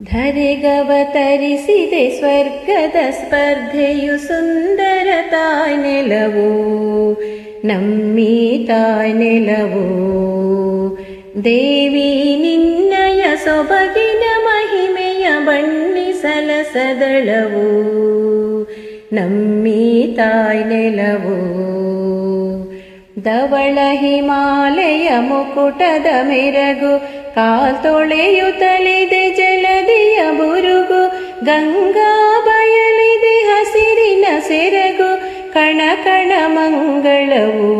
ಧರೆಗವತರಿಸಿದೆ ಸ್ವರ್ಗದ ಸ್ಪರ್ಧೆಯು ಸುಂದರ ತಾಯ್ನೆಲವು ನಮ್ಮಿ ತಾಯ್ನೆಲವು ದೇವಿ ನಿನ್ನಯ ಸೊಬಗಿನ ಮಹಿಮೆಯ ಬಣ್ಣಿಸಲ ಸದಳವು ನಮ್ಮಿ ತಾಯ್ನೆಲವು ಧವಳ ಹಿಮಾಲಯ ಮುಕುಟದ ಮೆರಗು ಕಾಲ್ತೊಳೆಯುತ್ತಲಿದೆ ಜಲದಿಯ ಬುರುಗು. ಗಂಗಾ ಬಯಲಿದೆ, ಹಸಿರಿನ ಸೆರಗು. ಕಣ ಕಣ ಮಂಗಳವು,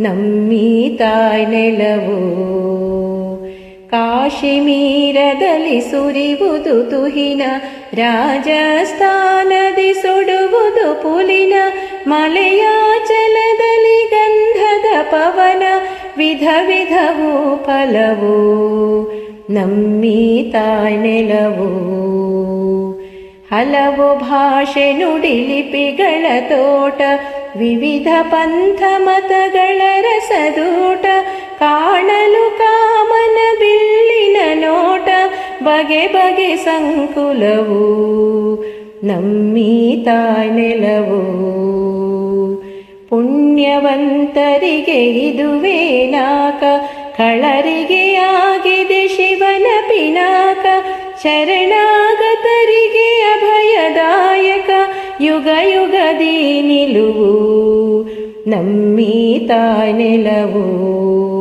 ನಮ್ಮಿ ತಾಯ್ನೆಲವು ಕಾಶ್ಮೀರದಲ್ಲಿ ಸುರಿವುದು ತುಹಿನ, ರಾಜಸ್ಥಾನದಿ ಸುಡುವುದು ಪುಲಿನ. ಮಲೆಯಾಚಲದ ಪವನ ವಿಧ ವಿಧವು ಫಲವು ನಮ್ಮಿ ತಾಯ್ನೆಲವು ಹಲವು ಭಾಷೆ ನುಡಿಲಿಪಿಗಳ ತೋಟ, ವಿವಿಧ ಪಂಥ ಮತಗಳ ರಸದೂಟ, ಕಾಣಲು ಕಾಮನ ಬಿಲ್ಲಿನ ನೋಟ, ಬಗೆ ಬಗೆ ಸಂಕುಲವು ನಮ್ಮಿ ತಾಯ್ನೆಲವು ಪುಣ್ಯವಂತರಿಗೆ ಇದುವೇ ನಾಕ. ಕಳರಿಗೆ ಆಗಿದೆ ಶಿವನ ಪಿನಾಕ. ಶರಣಾಗತರಿಗೆ ಅಭಯದಾಯಕ. ಯುಗ ಯುಗದಿ ನಿಲುವು ನಮ್ಮೀತ ತಾಯ್ನೆಲವು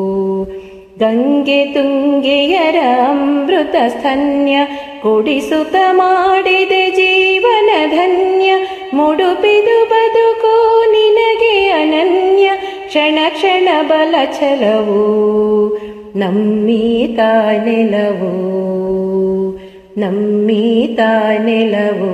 ಗಂಗೆ ತುಂಗೆಯರ ಅಮೃತ ಸ್ತನ್ಯ ಕುಡಿಸುತ್ತ ಮಾಡಿದೆ ಜೀವನ ಧನ್ಯ ಮುಡುಪಿದು ಬದುಕು ನಿನಗೆ ಅನನ್ಯ ಕ್ಷಣ ಕ್ಷಣ ಬಲ ಛಲವು ನಮ್ಮಿ ತಾನೆಲವು ನಮ್ಮಿ ತಾನೆಲವು